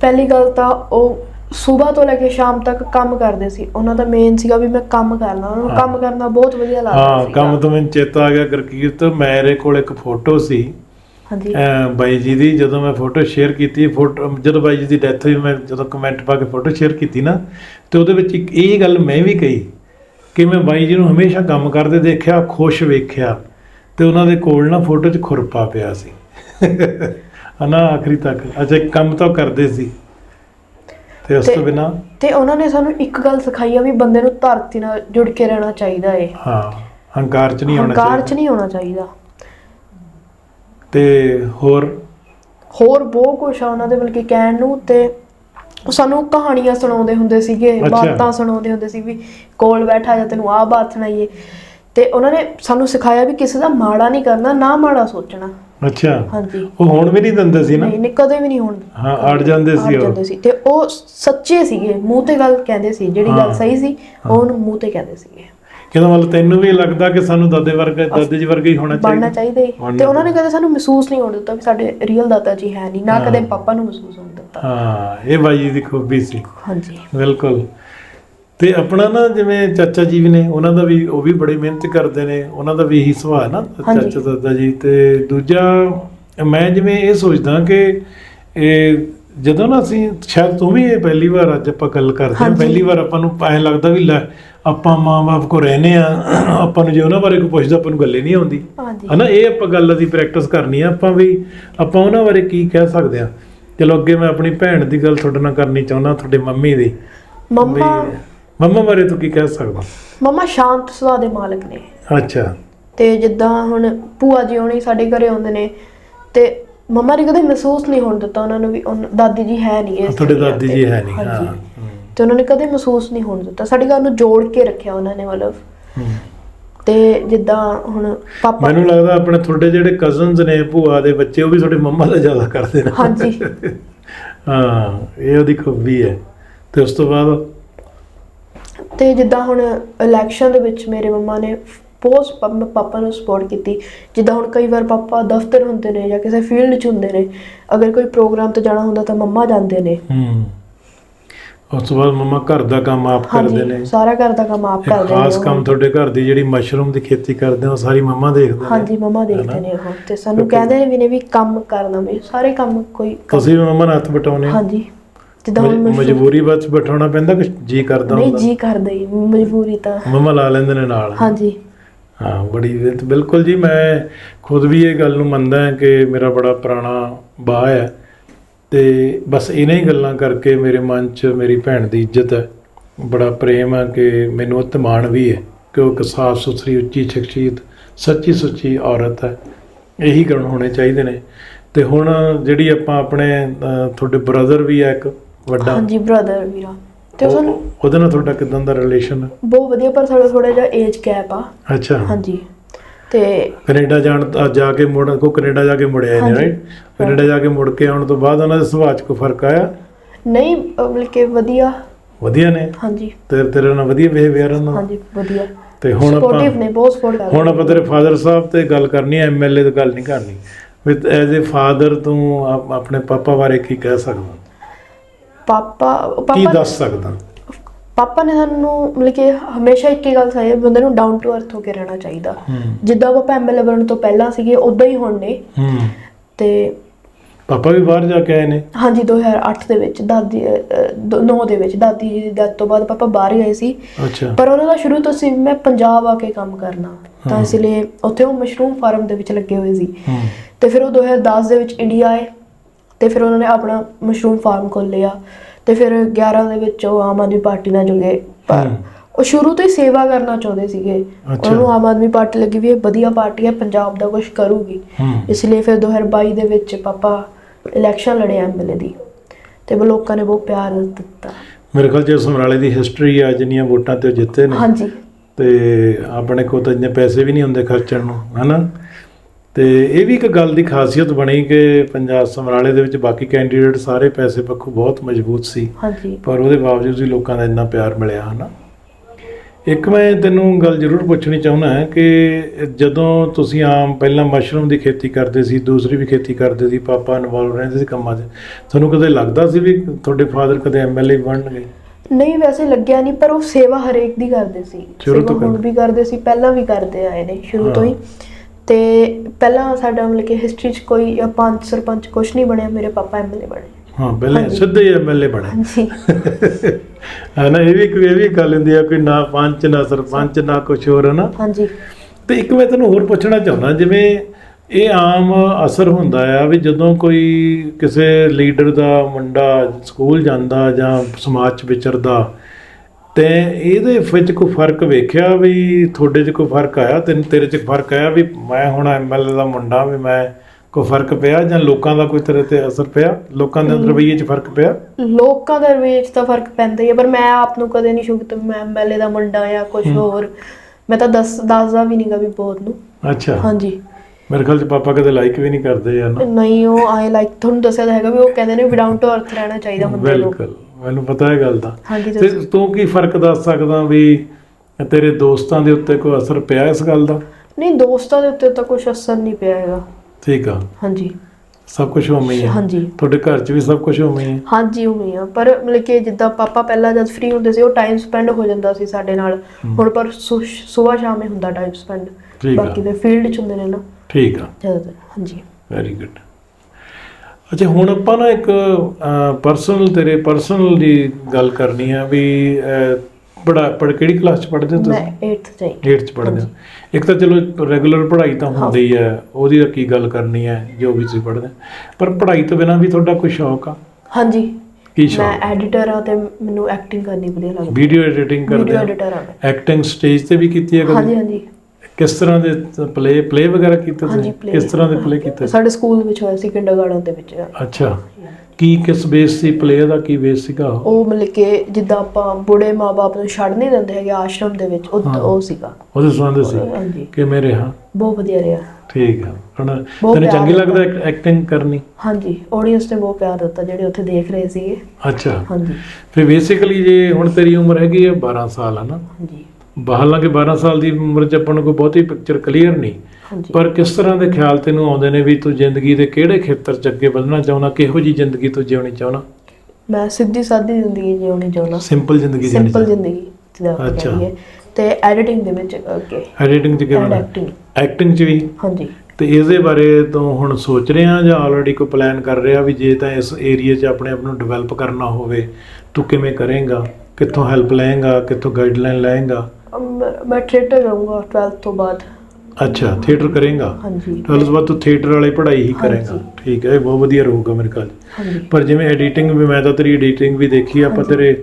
ਪਹਿਲੀ ਗੱਲ ਤਾਂ ਉਹ ਸਵੇਰ ਤੋਂ ਲੈ ਕੇ ਸ਼ਾਮ ਤੱਕ ਕੰਮ ਕਰਦੇ ਸੀ। ਉਹਨਾਂ ਦਾ ਮੇਨ ਸੀਗਾ ਵੀ ਮੈਂ ਕੰਮ ਕਰਨਾ। ਉਹਨਾਂ ਨੂੰ। ਕੰਮ ਕਰਨਾ ਬਹੁਤ ਵਧੀਆ ਲੱਗਦਾ ਹਾਂ। ਕੰਮ ਤੋਂ ਮੈਨੂੰ ਚੇਤਾ ਆ ਗਿਆ ਗੁਰਕੀਰਤ। ਮੇਰੇ ਕੋਲ ਇੱਕ ਫੋਟੋ ਸੀ। ਹਾਂਜੀ। ਅਹ ਬਾਈ ਜੀ ਦੀ। ਜਦੋਂ ਮੈਂ ਫੋਟੋ ਸ਼ੇਅਰ ਕੀਤੀ ਫੋਟੋ ਜਦੋਂ ਬਾਈ ਜੀ ਦੀ ਡੈਥ ਹੋਈ ਮੈਂ ਜਦੋਂ ਕਮੈਂਟ ਪਾ ਕੇ ਫੋਟੋ ਸ਼ੇਅਰ ਕੀਤੀ ਨਾ ਤੇ ਉਹਦੇ ਵਿੱਚ ਇੱਕ ਇਹ ਗੱਲ ਮੈਂ ਵੀ ਕਹੀ ਕਿ ਮੈਂ ਬਾਈ ਜੀ ਨੂੰ ਹਮੇਸ਼ਾ ਕੰਮ ਕਰਦੇ ਦੇਖਿਆ ਖੁਸ਼ ਵੇਖਿਆ ਤੇ ਉਹਨਾਂ ਦੇ ਕੋਲ ਨਾ ਫੋਟੋ 'ਚ ਖੁਰਪਾ ਪਿਆ ਸੀ। ਹਨਾ ਆਖਰੀ ਤੱਕ। ਅੱਛਾ ਕੰਮ ਤਾਂ ਉਹ ਕਰਦੇ ਸੀ। ਤੇ ਉਸ ਤੋਂ ਬਿਨਾ ਤੇ ਉਹਨਾਂ ਨੇ ਸਾਨੂੰ ਇੱਕ ਗੱਲ ਸਿਖਾਈ ਆ ਵੀ ਬੰਦੇ ਨੂੰ ਧਰਤੀ ਨਾਲ ਜੁੜ ਕੇ ਰਹਿਣਾ ਚਾਹੀਦਾ ਏ। ਹਾਂ ਹੰਕਾਰ 'ਚ ਨਹੀਂ ਹੋਣਾ ਹੰਕਾਰ 'ਚ ਚਾਹੀਦਾ। ਨਹੀਂ ਹੋਣਾ ਚਾਹੀਦਾ। ਤੇ ਹੋਰ? ਹੋਰ ਬਹੁਤ ਕੁਛ ਆ ਉਹਨਾਂ ਦੇ ਬਲਕਿ ਕਹਿਣ ਨੂੰ ਤੇ ਉਹ ਸਾਨੂੰ ਕਹਾਣੀਆਂ ਸੁਣਾਉਂਦੇ ਹੁੰਦੇ ਸੀਗੇ। ਬਾਤਾਂ ਸੁਣਾਉਂਦੇ ਹੁੰਦੇ ਸੀ ਵੀ ਕੋਲ ਬੈਠਾ ਜਾ ਤੈਨੂੰ ਆਹ ਬਾਤ ਸੁਣਾਈਏ। ਤੇ ਉਹਨਾਂ ਨੇ ਸਾਨੂੰ ਸਿਖਾਇਆ ਵੀ ਕਿਸੇ ਦਾ ਮਾੜਾ ਨਹੀਂ ਕਰਨਾ ਨਾ ਮਾੜਾ ਸੋਚਣਾ। ਅੱਛਾ। ਹਾਂਜੀ। ਉਹ ਹੁਣ ਵੀ ਨਹੀਂ ਦਿੰਦੇ ਸੀ ਨਾ? ਨਹੀਂ ਨਹੀਂ ਕਦੇ ਵੀ ਨਹੀਂ ਹੋਣ। ਹਾਂ ਅੜ ਜਾਂਦੇ ਸੀ ਅੜ ਉਹ। ਜਾਂਦੇ ਸੀ। ਤੇ ਉਹ ਸੱਚੇ ਸੀਗੇ। ਮੂੰਹ ਤੇ ਗੱਲ ਕਹਿੰਦੇ ਸੀ ਜਿਹੜੀ ਹਾਂ। ਗੱਲ ਸਹੀ ਸੀ ਉਹ ਉਹਨੂੰ ਮੂੰਹ ਤੇ ਕਹਿੰਦੇ ਸੀਗੇ। ਕਿਹਦਾ ਮਤਲਬ ਤੈਨੂੰ ਵੀ ਲੱਗਦਾ ਕਿ ਸਾਨੂੰ ਦਾਦੇ ਵਰਗਾ ਦਾਦੇ ਜੀ ਵਰਗਾ ਹੀ ਹੋਣਾ ਬਣਨਾ ਚਾਹੀਦਾ ਚਾਹੀਦਾ ਹੀ ਬਣਨਾ ਤੇ ਉਹਨਾਂ ਨੇ ਕਦੇ ਸਾਨੂੰ ਮਹਿਸੂਸ ਨਹੀਂ ਹੋਣ ਦਿੱਤਾ ਵੀ ਸਾਡੇ ਰੀਅਲ ਦਾਦਾ ਜੀ ਹੈ ਨਹੀਂ ਨਾ। ਕਦੇ ਪਾਪਾ ਨੂੰ ਮਹਿਸੂਸ ਹੋਣ ਦਿੱਤਾ। ਹਾਂ ਇਹ ਬਾਈ ਜੀ ਦੀ ਖੂਬੀ ਸੀ। ਹਾਂਜੀ। ਬਿਲਕੁਲ। ਤੇ ਆਪਣਾ ਨਾ ਜਿਵੇਂ ਚਾਚਾ ਜੀ ਵੀ ਨੇ ਉਹਨਾਂ ਦਾ ਵੀ ਉਹ ਵੀ ਬੜੀ ਮਿਹਨਤ ਕਰਦੇ ਨੇ ਉਹਨਾਂ ਦਾ ਵੀ ਇਹੀ ਸੁਭਾਅ ਨਾ ਹਾਂਜੀ। ਚਾਚਾ ਦਾਦਾ ਜੀ। ਤੇ ਦੂਜਾ ਮੈਂ ਜਿਵੇਂ ਇਹ ਸੋਚਦਾ ਕਿ ਇਹ ਜਦੋਂ ਨਾ ਅਸੀਂ ਸ਼ਾਇਦ ਤੂੰ ਵੀ ਇਹ ਪਹਿਲੀ ਵਾਰ ਅੱਜ ਆਪਾਂ ਗੱਲ ਕਰਦੇ ਹਾਂ ਹਾਂਜੀ। ਪਹਿਲੀ ਵਾਰ ਆਪਾਂ ਨੂੰ ਐਂ ਲੱਗਦਾ ਵੀ ਲੈ ਆਪਾਂ ਮਾਂ-ਬਾਪ ਕੋ ਰਹਨੇ ਆ ਆਪਾਂ ਨੂੰ ਜੇ ਉਹਨਾਂ ਬਾਰੇ ਕੋਈ ਪੁੱਛਦਾ ਆਪਾਂ ਨੂੰ ਗੱਲੇ ਨਹੀਂ ਆਉਂਦੀ। ਹਾਂਜੀ। ਹਨਾ ਇਹ ਆਪਾਂ ਗੱਲ ਦੀ ਪ੍ਰੈਕਟਿਸ ਕਰਨੀ ਆ ਆਪਾਂ ਵੀ ਆਪਾਂ ਉਹਨਾਂ ਬਾਰੇ ਕੀ ਕਹਿ ਸਕਦੇ ਆ ਚਲੋ ਅੱਗੇ ਮੈਂ ਆਪਣੀ ਭੈਣ ਦੀ ਗੱਲ ਤੁਹਾਡੇ ਨਾਲ ਕਰਨੀ ਚਾਹੁੰਦਾ ਤੁਹਾਡੇ ਮੰਮੀ ਦੀ। ਮੰਮਾ ਵੀ ਮੰਮਾ ਬਾਰੇ ਤੂੰ ਕੀ ਕਹਿ ਸਕਦਾ? ਮੰਮਾ ਸ਼ਾਂਤ ਸੁਭਾਅ ਦੇ ਮਾਲਕ ਨੇ। ਅੱਛਾ। ਤੇ ਜਿੱਦਾਂ ਹੁਣ ਭੂਆ ਜੀ ਹੋਣੀ ਸਾਡੇ ਘਰੇ ਆਉਂਦੇ ਨੇ ਤੇ ਮੰਮਾ ਨੇ ਕਦੇ ਮਹਿਸੂਸ ਨਹੀਂ ਹੋਣ ਦਿੱਤਾ ਉਹਨਾਂ ਨੂੰ ਵੀ ਉਨ- ਦਾਦੀ ਜੀ ਹੈ ਨਹੀਂ ਇਸ ਤੁਹਾਡੇ ਦੁਨੀਆ ਦਾਦੀ ਤੇ। ਜੀ ਹੈ ਨਹੀਂ ਹਾਂ। ਹਾਂਜੀ। ਤੇ ਉਹਨਾਂ ਨੇ ਕਦੇ ਮਹਿਸੂਸ ਨਹੀਂ ਹੋਣ ਦਿੱਤਾ। ਸਾਡੇ ਘਰ ਨੂੰ ਜੋੜ ਕੇ ਰੱਖਿਆ ਉਹਨਾਂ ਨੇ ਮਤਲਬ। ਹੂੰ। ਤੇ ਜਿੱਦਾਂ ਹੁਣ ਪਾਪਾ ਮੈਨੂੰ ਲੱਗਦਾ ਆਪਣੇ ਤੁਹਾਡੇ ਜਿਹੜੇ ਕਜ਼ਨਸ ਨੇ ਭੂਆ ਦੇ ਬੱਚੇ ਉਹ ਵੀ ਤੁਹਾਡੇ ਮੰਮਾ ਦਾ ਜ਼ਿਆਦਾ ਕਰਦੇ ਨੇ। ਹਾਂਜੀ। ਹਾਂ ਇਹ ਉਹਦੀ ਖੂਬੀ ਹੈ। ਤੇ ਉਸ ਤੋਂ ਬਾਅਦ ਤੇ ਜਿੱਦਾਂ ਹੁਣ ਇਲੈਕਸ਼ਨ ਦੇ ਵਿੱਚ ਮੇਰੇ ਮੰਮਾ ਨੇ ਬਹੁਤ ਪਾਪਾ ਨੂੰ ਸਪੋਰਟ ਕੀਤੀ ਜਿੱਦਾਂ ਹੁਣ ਕਈ ਵਾਰ ਪਾਪਾ ਦਫ਼ਤਰ ਹੁੰਦੇ ਨੇ ਜਾਂ ਕਿਸੇ ਫੀਲਡ 'ਚ ਹੁੰਦੇ ਨੇ ਅਗਰ ਕੋਈ ਪ੍ਰੋਗਰਾਮ ਤੇ ਜਾਣਾ ਹੁੰਦਾ ਤਾਂ ਮੰਮਾ ਜਾਂਦੇ ਨੇ ਹੂੰ ਉਸ ਤੋਂ ਬਾਅਦ ਮੰਮਾ ਘਰ ਦਾ ਕੰਮ ਆਪ ਕਰਦੇ ਨੇ ਸਾਰਾ ਘਰ ਦਾ ਕੰਮ ਆਪ ਕਰਦੇ ਨੇ ਖਾਸ। ਕੰਮ ਤੁਹਾਡੇ ਘਰ ਦੀ ਜਿਹੜੀ ਮਸ਼ਰੂਮ ਦੀ ਖੇਤੀ ਕਰਦੇ ਹੋ ਸਾਰੀ ਮੰਮਾ ਦੇਖਦੇ ਨੇ ਹਾਂਜੀ ਮੰਮਾ? ਦੇਖਦੇ ਨੇ ਉਹ ਤੇ ਸਾਨੂੰ. ਕਹਿੰਦੇ ਨੇ ਵੀ ਨੇ ਵੀ ਕੰਮ ਕਰਨਾ ਵੀ ਸਾਰੇ ਕੰਮ ਕੋਈ ਤੁਸੀਂ ਮੰਮਾ ਨਾਲ ਹੱਥ ਬਟਾਉਨੇ? ਹਾਂਜੀ ਜਿੱਦਾਂ ਹੁਣ ਮਜ- ਮਸ਼ਹੂਰ- ਮਜਬੂਰੀ ਵਿੱਚ ਬਿਠਾਉਣਾ ਪੈਂਦਾ ਕਿ ਜੀ ਕਰਦਾ ਨਹੀਂ ਹੁੰਦਾ? ਜੀ ਕਰਦਾ ਹੀ ਮਜਬੂਰੀ ਤਾਂ। ਮੰਮਾ ਲਾ ਲੈਂਦੇ ਨੇ ਨਾਲ। ਹਾਂਜੀ। ਹਾਂ ਬੜੀ ਬਿਲ- ਬਿਲਕੁਲ ਜੀ ਮੈਂ ਖੁਦ ਵੀ ਇਹ ਗੱਲ ਨੂੰ ਮੰਨਦਾ ਹਾਂ ਕਿ ਮੇਰਾ ਬੜਾ ਪੁਰਾਣਾ ਬਾਹ ਹੈ ਤੇ ਬਸ ਇਹਨਾਂ ਹੀ ਗੱਲਾਂ ਕਰਕੇ ਮੇਰੇ ਮਨ 'ਚ ਮੇਰੀ ਭੈਣ ਦੀ ਇੱਜ਼ਤ ਹੈ। ਬੜਾ ਪ੍ਰੇਮ ਹੈ ਕਿ ਮੈਨੂੰ ਉਹ 'ਤੇ ਮਾਣ ਵੀ ਹੈ ਕਿ ਉਹ ਇੱਕ ਸਾਫ਼ ਸੁਥਰੀ ਉੱਚੀ ਸ਼ਖਸੀਅਤ ਸੱਚੀ ਸੁੱਚੀ ਔਰਤ ਹੈ। ਇਹੀ ਗੁਣ ਹੋਣੇ ਚਾਹੀਦੇ ਨੇ। ਤੇ ਹੁਣ ਜਿਹੜੀ ਆਪਾਂ ਆਪਣੇ ਅਹ, ਤੁਹਾਡੇ ਬ੍ਰਦਰ ਵੀ ਹੈ ਇੱਕ ਵੱਡਾ। ਹਾਂਜੀ ਬ੍ਰਦਰ ਵੀਰਾ। ਤੇ ਉਹ ਉਹਦੇ ਨਾਲ ਤੁਹਾਡਾ ਕਿਦਾਂ ਦਾ ਰਿਲੇਸ਼ਨ ਬਹੁਤ ਵਧੀਆ ਪਰ ਸਾਡਾ ਥੋੜਾ ਜਿਹਾ ਏਜ ਗੈਪ ਆ। ਅੱਛਾ। ਹਾਂਜੀ। ਤੇ ਕੈਨੇਡਾ ਜਾਣ ਅ, ਜਾ ਕੇ ਮੁੜ ਕੋ ਕੈਨੇਡਾ ਜਾ ਕੇ ਮੁੜ ਆਏ ਨੇ ਹਾਂਜੀ। ਰਾਈਟ ਕੈਨੇਡਾ ਜਾ ਕੇ ਮੁੜ ਕੇ ਆਉਣ ਤੋਂ ਬਾਅਦ ਉਹਨਾਂ ਦੇ ਸੁਭਾਅ 'ਚ ਕੋਈ ਫ਼ਰਕ ਆਇਆ? ਨਹੀਂ ਅਹ ਮਤਲਬ ਕਿ ਵਧੀਆ। ਵਧੀਆ ਨੇ? ਹਾਂਜੀ। ਤੇਰੇ ਤੇਰੇ ਨਾਲ ਵਧੀਆ ਬਿਹੇਵੀਅਰ ਉਹਨਾਂ ਦਾ ਹਾਂਜੀ ਵਧੀਆ। ਤੇ ਹੁਣ ਸਪੋਰਟਿਵ ਆਪਾਂ ਨੇ ਬਹੁਤ ਸਪੋਰਟ ਕਰਦੇ ਹੁਣ ਆਪਾਂ ਤੇਰੇ ਫਾਦਰ ਸਾਹਿਬ ਤੇ ਗੱਲ ਕਰਨੀ ਹੈ ਐਮਐਲਏ ਦੀ ਗੱਲ ਨਹੀਂ ਕਰਨੀ। ਵਿਦ ਐਜ਼ ਅ ਫਾਦਰ ਤੂੰ ਆਪ- ਆਪਣੇ ਪਾਪਾ ਬਾਰੇ ਕੀ ਕਹਿ ਸਕਦਾ? ਪਾਪਾ ਕੀ ਪਾਪਾ ਦੱਸ ਸਕਦਾ? ਪਾਪਾ ਨੇ ਸਾਨੂੰ ਮਤਲਬ ਕਿ ਹਮੇਸ਼ਾ ਇੱਕ ਹੀ ਗੱਲ ਹੈ ਬੰਦੇ ਨੂੰ ਡਾਊਨ ਟੂ ਅਰਥ ਹੋ ਕੇ ਰਹਿਣਾ ਚਾਹੀਦਾ। ਹੂੰ। ਜਿੱਦਾਂ ਪਾਪਾ ਐਮਐਲਏ ਬਣਨ ਤੋਂ ਪਹਿਲਾਂ ਸੀਗੇ ਉਦਾਂ ਹੀ ਹੁਣ ਨੇ। ਹੂੰ। ਤੇ ਪਾਪਾ ਵੀ ਬਾਹਰ ਜਾ ਕੇ ਆਏ ਨੇ? ਹਾਂਜੀ 2008 ਦੇ ਵਿੱਚ ਦਾਦੀ 9 ਦੇ ਵਿੱਚ ਦਾਦੀ ਜੀ ਦੀ death ਤੋਂ ਬਾਅਦ ਪਾਪਾ ਬਾਹਰ ਗਏ ਸੀ। ਅੱਛਾ। ਪਰ ਉਹਨਾਂ ਦਾ ਸ਼ੁਰੂ ਤੋਂ ਸੀ ਮੈਂ ਪੰਜਾਬ ਆ ਕੇ ਕੰਮ ਕਰਨਾ। ਤਾਂ ਇਸ ਲਈ ਉੱਥੇ ਉਹ ਮਸ਼ਰੂਮ ਫਾਰਮ ਦੇ ਵਿੱਚ ਲੱਗੇ ਹੋਏ ਸੀ। ਹੂੰ। ਤੇ ਫਿਰ ਉਹ 2010 ਦੇ ਵਿੱਚ ਇੰਡੀਆ ਆਏ। ਤੇ ਫਿਰ ਉਹਨਾਂ ਨੇ ਆਪਣਾ ਮਸ਼ਰੂਮ ਫਾਰਮ ਖੋਲ੍ਹਿਆ ਤੇ ਫਿਰ 11 ਦੇ ਵਿੱਚ ਉਹ ਆਮ ਆਦਮੀ ਪਾਰਟੀ ਨਾਲ ਜੁੜੇ ਪਰ। ਉਹ ਸ਼ੁਰੂ ਤੋਂ ਹੀ ਸੇਵਾ ਕਰਨਾ ਚਾਹੁੰਦੇ ਸੀਗੇ। ਉਹਨਾਂ ਆਮ ਆਦਮੀ ਪਾਰਟੀ ਲੱਗੀ ਵੀ ਇਹ ਵਧੀਆ ਪਾਰਟੀ ਹੈ ਪੰਜਾਬ ਦਾ ਕੁਝ ਕਰੂਗੀ। ਇਸ ਲਈ ਫਿਰ 2022 ਦੇ ਵਿੱਚ ਪਾਪਾ ਇਲੈਕਸ਼ਨ ਲੜੇ ਐਮਐਲਏ ਦੀ ਤੇ ਉਹ ਲੋਕਾਂ ਨੇ ਬਹੁਤ ਪਿਆਰ ਦਿੱਤਾ। ਮੇਰੇ ਖਿਆਲ ਚ ਸਮਰਾਲੇ ਦੀ ਹਿਸਟਰੀ ਆ ਜਿੰਨੀਆਂ ਵੋਟਾਂ ਤੇ ਜਿੱਤੇ ਨੇ। ਹਾਂਜੀ। ਤੇ ਆਪਣੇ ਕੋਲ ਤਾਂ ਇੰਨੇ ਪੈਸੇ ਵੀ ਨਹੀਂ ਹੁੰਦੇ ਖਰਚਣ ਨੂੰ ਹਨਾ? ਤੇ ਇਹ ਵੀ ਇੱਕ ਗੱਲ ਦੀ ਖਾਸੀਅਤ ਬਣੀ ਕਿ ਪੰਜਾਬ ਸਮਰਾਲੇ ਦੇ ਵਿੱਚ ਬਾਕੀ ਕੈਂਡੀਡੇਟ ਸਾਰੇ ਪੈਸੇ ਪੱਖੋਂ ਬਹੁਤ ਮਜ਼ਬੂਤ ਸੀ। ਹਾਂਜੀ। ਪਰ ਉਹਦੇ ਬਾਵਜੂਦ ਵੀ ਲੋਕਾਂ ਦਾ ਇੰਨਾ ਪਿਆਰ ਮਿਲਿਆ ਹਨਾ। ਇੱਕ ਮੈਂ ਤੈਨੂੰ ਗੱਲ ਜ਼ਰੂਰ ਪੁੱਛਣੀ ਚਾਹੁੰਦਾ ਹਾਂ ਕਿ ਜਦੋਂ ਤੁਸੀਂ ਆਮ ਪਹਿਲਾਂ ਮਸ਼ਰੂਮ ਦੀ ਖੇਤੀ ਕਰਦੇ ਸੀ ਦੂਸਰੀ ਵੀ ਖੇਤੀ ਕਰਦੇ ਸੀ ਪਾਪਾ ਇਨਵੋਲਵ ਰਹਿੰਦੇ ਸੀ ਕੰਮਾਂ 'ਚ ਤੁਹਾਨੂੰ ਕਦੇ ਲੱਗਦਾ ਸੀ ਵੀ ਤੁਹਾਡੇ ਫਾਦਰ ਕਦੇ ਐਮਐਲਏ ਬਣਨਗੇ? ਨਹੀਂ ਵੈਸੇ ਲੱਗਿਆ ਨਹੀਂ ਪਰ ਉਹ ਸੇਵਾ ਹਰੇਕ ਦੀ ਕਰਦੇ ਸੀ। ਸੇਵਾ ਹੁਣ। ਵੀ ਕਰਦੇ ਸੀ ਪਹਿਲਾਂ ਵੀ ਕਰਦੇ ਆਏ ਨੇ ਸ਼ੁਰੂ ਤੋਂ ਹੀ। ਤੇ ਪਹਿਲਾਂ ਸਾਡਾ ਮਤਲਬ ਕਿ ਹਿਸਟਰੀ 'ਚ ਕੋਈ ਪੰਚ ਸਰਪੰਚ ਕੁਛ ਨਹੀਂ ਬਣਿਆ ਮੇਰੇ ਪਾਪਾ ਐਮਐਲਏ ਬਣੇ। ਹਾਂ ਪਹਿਲੇ। ਸਿੱਧੇ ਐਮਐਲਏ ਬਣੇ। ਹਾਂਜੀ। ਹੈ ਨਾ ਇਹ ਵੀ ਕੋਈ ਇਹ ਵੀ ਗੱਲ ਹੁੰਦੀ ਆ ਕੋਈ ਨਾ ਪੰਚ ਨਾ ਸਰਪੰਚ ਨਾ ਕੁਛ ਹੋਰ ਹੈ ਨਾ ਹਾਂਜੀ। ਤੇ ਇੱਕ ਮੈਂ ਤੈਨੂੰ ਹੋਰ ਪੁੱਛਣਾ ਚਾਹੁੰਦਾ ਜਿਵੇਂ ਇਹ ਆਮ ਅਸਰ ਹੁੰਦਾ ਆ ਵੀ ਜਦੋਂ ਕੋਈ ਕਿਸੇ ਲੀਡਰ ਦਾ ਮੁੰਡਾ ਸਕੂਲ ਜਾਂਦਾ ਜਾਂ ਸਮਾਜ 'ਚ ਵਿਚਰਦਾ ਤੇ ਇਹਦੇ ਵਿੱਚ ਕੋਈ ਫ਼ਰਕ ਵੇਖਿਆ ਵੀ ਤੁਹਾਡੇ 'ਚ ਕੋਈ ਫ਼ਰਕ ਆਇਆ? ਤੈਨੂੰ ਤੇਰੇ 'ਚ ਫ਼ਰਕ ਆਇਆ ਵੀ ਮੈਂ ਹੁਣ ਐਮਐਲਏ ਦਾ ਮੁੰਡਾ ਵੀ ਮੈਂ ਕੋਈ ਫ਼ਰਕ ਪਿਆ ਜਾਂ ਲੋਕਾਂ ਦਾ ਕੋਈ ਤੇਰੇ ਤੇ ਅਸਰ ਪਿਆ? ਲੋਕਾਂ ਦੇ ਰਵੱਈਏ 'ਚ ਫ਼ਰਕ ਪਿਆ? ਲੋਕਾਂ ਦੇ ਵਿੱਚ ਤਾਂ ਫ਼ਰਕ ਪੈਂਦਾ ਹੀ ਹੈ ਪਰ ਮੈਂ ਆਪ ਨੂੰ ਕਦੇ ਨਹੀਂ ਸ਼ੁਕਤ ਮੈਂ ਐਮਐਲਏ ਦਾ ਮੁੰਡਾ ਜਾਂ ਕੁਝ ਹੋਰ। ਮੈਂ ਤਾਂ ਦੱਸ ਦੱਸਦਾ ਵੀ ਨਹੀਂਗਾ ਵੀ ਬਹੁਤ ਨੂੰ। ਅੱਛਾ। ਹਾਂਜੀ। ਮੇਰੇ ਖਿਆਲ 'ਚ ਪਾਪਾ ਕਦੇ ਲਾਈਕ ਵੀ ਨਹੀਂ ਕਰਦੇ ਯਾਰ ਨਾ। ਨਹੀਂ ਉਹ ਆਏ ਲਾਈਕ ਤੁਹਾਨੂੰ ਦੱਸਿਆ ਤਾਂ ਹੈਗਾ ਵੀ ਉਹ ਕਹਿੰਦੇ ਨੇ ਵੀ ਡਾਊਨ ਟੂ ਅਰਥ ਰਹਿਣਾ ਚਾਹੀਦਾ ਨੂੰ। ਬਿਲਕੁਲ। ਮੈਨੂੰ ਪਤਾ ਹੈ ਗੱਲ ਦਾ। ਹਾਂਜੀ ਤੇ। ਤੂੰ ਕੀ ਫ਼ਰਕ ਦੱਸ ਸਕਦਾ ਵੀ ਤੇਰੇ ਦੋਸਤਾਂ ਦੇ ਉੱਤੇ ਕੋਈ ਅਸਰ ਪਿਆ ਇਸ ਗੱਲ ਦਾ? ਨਹੀਂ ਦੋਸਤਾਂ ਦੇ ਉੱਤੇ ਤਾਂ ਕੁਝ ਅਸਰ ਨਹੀਂ ਪਿਆ ਹੈਗਾ। ਠੀਕ ਆ। ਹਾਂਜੀ। ਸਭ ਕੁਝ ਉਵੇਂ ਹੀ ਹੈ ਹਾਂਜੀ। ਤੁਹਾਡੇ ਘਰ 'ਚ ਵੀ ਸਭ ਕੁਝ ਉਵੇਂ ਹੀ ਹੈ ਹਾਂਜੀ ਉਵੇਂ ਆ। ਪਰ ਮਤਲਬ ਕਿ ਜਿੱਦਾਂ ਪਾਪਾ ਪਹਿਲਾਂ ਜਦ ਫ੍ਰੀ ਹੁੰਦੇ ਸੀ ਉਹ ਟਾਈਮ ਸਪੈਂਡ ਹੋ ਜਾਂਦਾ ਸੀ ਸਾਡੇ ਨਾਲ। ਹੁਣ ਪਰ ਸਵੇਰ ਸ਼ਾਮੇ ਹੁੰਦਾ ਟਾਈਮ ਸਪੈਂਡ ਠੀਕ ਆ। ਬਾਕੀ ਦੇ ਫੀਲਡ 'ਚ ਹੁੰਦੇ ਨੇ ਨਾ। ਠੀਕ ਆ। ਜ਼ਿਆਦਾਤਰ ਹਾਂਜੀ। ਵੈਰੀ ਗੁੱਡ ਅੱਛਾ ਹੁਣ ਆਪਾਂ ਨਾ ਇੱਕ ਪਰਸਨਲ ਤੇਰੇ ਪਰਸਨਲ ਦੀ ਗੱਲ ਕਰਨੀ ਆ ਵੀ ਪੜਾ ਪੜ ਕਿਹੜੀ ਕਲਾਸ 'ਚ ਮੈਂ ਤੁਸੀਂ? 8th ਚ ਆਈ 8th 'ਚ ਪੜ੍ਹਦੇ ਹੋ। ਇੱਕ ਤਾਂ ਚਲੋ ਰੈਗੂਲਰ ਪੜ੍ਹਾਈ ਤਾਂ ਹੁੰਦੀ ਹੀ ਉਹਦੀ ਤਾਂ ਕੀ ਗੱਲ ਕਰਨੀ ਹੈ ਜੋ ਵੀ ਤੁਸੀਂ ਪੜ੍ਹਦੇ ਹੋ। ਪਰ ਪੜ੍ਹਾਈ ਤੋਂ ਬਿਨਾਂ ਵੀ ਤੁਹਾਡਾ ਕੋਈ ਸ਼ੌਕ ਆ? ਹਾਂਜੀ। ਕੀ ਮੈਂ ਸ਼ੌਕ ਐਡੀਟਰ ਆ ਤੇ ਮੈਨੂੰ ਐਕਟਿੰਗ ਕਰਨੀ ਵਧੀਆ ਲੱਗਦੀ। ਵੀਡੀਓ ਐਡੀਟਿੰਗ ਕਰਦੇ ਵੀਡੀਓ ਹੋ? ਐਡੀਟਰ ਆ ਮੈਂ। ਐਕਟਿੰਗ ਸਟੇਜ ਤੇ ਵੀ ਕੀਤੀ ਹੈ ਹਾਂਜੀ ਕਦੇ ਹਾਂਜੀ। ਕਿਸ ਤਰ੍ਹਾਂ ਦੇ ਪਲੇ ਪਲੇ ਵਗੈਰਾ ਕੀਤੇ ਤੁਸੀਂ। ਕਿਸ ਤਰ੍ਹਾਂ ਦੇ ਪਲੇ ਕੀਤੇ? ਸਾਡੇ ਸਕੂਲ ਵਿੱਚ ਹੋਇਆ ਸੀ ਕਿੰਡਰਗਾਰਟਨ ਦੇ ਵਿੱਚ। ਅੱਛਾ। ਕੀ ਕਿਸ ਬੇਸ ਸੀ? ਪਲੇ ਦਾ ਕੀ ਬੇਸ ਸੀਗਾ ਉਹ? ਮਤਲਬ ਕਿ ਜਿੱਦਾਂ ਆਪਾਂ ਬੁੜੇ ਮਾਪੇ ਨੂੰ ਛੱਡ ਨਹੀਂ ਦਿੰਦੇ ਹੈਗੇ ਆਸ਼ਰਮ ਦੇ ਵਿੱਚ ਉਹ ਹਾਂ। ਉਹ ਸੀਗਾ। ਉਹਦੇ ਸੰਬੰਧ ਸੀ? ਹਾਂਜੀ। ਕਿਵੇਂ ਰਿਹਾ? ਬਹੁਤ ਵਧੀਆ ਰਿਹਾ। ਠੀਕ ਆ ਹੁਣ ਤੈਨੂੰ ਚੰਗੀ ਲੱਗਦਾ ਐਕਟਿੰਗ ਕਰਨੀ? ਹਾਂਜੀ। ਆਡੀਅנס ਨੇ ਬਹੁਤ ਪਿਆਰ ਦਿੱਤਾ ਜਿਹੜੇ ਉੱਥੇ ਦੇਖ ਰਹੇ ਸੀਗੇ। ਅੱਛਾ। ਹਾਂਜੀ। ਫਿਰ ਬੇਸਿਕਲੀ ਜੇ ਹੁਣ ਤੇਰੀ ਉਮਰ ਹੈਗੀ ਹੈ 12 ਸਾਲ ਹੈ ਨਾ? ਹਾਂਜੀ। ਹਾਲਾਂਕਿ 12 ਸਾਲ ਦੀ ਉਮਰ 'ਚ ਆਪਾਂ ਨੂੰ ਕੋਈ ਬਹੁਤੀ ਪਿਕਚਰ ਕਲੀਅਰ ਨਹੀਂ। ਪਰ ਕਿਸ ਤਰ੍ਹਾਂ ਦੇ ਖਿਆਲ ਤੈਨੂੰ ਆਉਂਦੇ ਨੇ ਵੀ ਤੂੰ ਜ਼ਿੰਦਗੀ ਦੇ ਕਿਹੜੇ ਖੇਤਰ 'ਚ ਅੱਗੇ ਵਧਣਾ ਚਾਹੁੰਦਾ ਕਿਹੋ ਜੀ ਜ਼ਿੰਦਗੀ ਤੂੰ ਜਿਉਣੀ ਚਾਹੁੰਦਾ? ਮੈਂ ਸਿੱਧੀ ਸਾਦੀ ਜ਼ਿੰਦਗੀ ਜਿਉਣੀ ਚਾਹੁੰਦਾ। ਸਿੰਪਲ ਜ਼ਿੰਦਗੀ ਜਿਉਣੀ ਸਿੰਪਲ ਜ਼ਿੰਦਗੀ ਜਿਹਦਾ ਅੱਛਾ। ਤੇ ਐਡੀਟਿੰਗ ਦੇ ਵਿੱਚ ਅੱਗੇ। ਐਡੀਟਿੰਗ 'ਚ ਕਿਵੇਂ ਐਕਟਿੰਗ ਐਕਟਿੰਗ 'ਚ ਵੀ? ਹਾਂਜੀ। ਤੇ ਇਹਦੇ ਬਾਰੇ ਤੋਂ ਹੁਣ ਸੋਚ ਰਿਹਾ ਜਾਂ ਆਲਰੇਡੀ ਕੋਈ ਪਲਾਨ ਕਰ ਰਿਹਾ ਵੀ ਜੇ ਤਾਂ ਇਸ ਏਰੀਆ 'ਚ ਆਪਣੇ ਆਪ ਨੂੰ ਡਿਵੈਲਪ ਕਰਨਾ ਹੋਵੇ ਤੂੰ ਕਿਵੇਂ ਕਰੇਂਗਾ? ਕਿੱਥੋਂ ਹੈਲਪ ਲਏਂਗਾ? ਕਿੱਥੋਂ ਗਾਈਡਲਾਈਨ ਲਏਂਗਾ? ਅਮ, ਮੈਂ ਥੀਏਟਰ ਕਰੂੰਗਾ 12th ਤੋਂ ਬਾਅਦ। ਅੱਛਾ ਥੀਏਟਰ ਕਰੇਂਗਾ? ਹਾਂਜੀ। 12 ਤੋਂ ਬਾਅਦ ਤੂੰ ਥੀਏਟਰ ਵਾਲੀ ਪੜ੍ਹਾਈ ਹੀ ਕਰੇਂਗਾ। ਹਾਂਜੀ। ਠੀਕ ਹੈ ਇਹ ਬਹੁਤ ਵਧੀਆ ਰਹੂਗਾ ਮੇਰੇ ਖਿਆਲ 'ਚ। ਹਾਂਜੀ। ਪਰ ਜਿਵੇਂ ਐਡੀਟਿੰਗ ਵੀ ਮੈਂ ਤਾਂ ਤੇਰੀ ਐਡੀਟਿੰਗ ਵੀ ਦੇਖੀ ਆ, ਆਪਾਂ ਹਾਂਜੀ। ਤੇਰੇ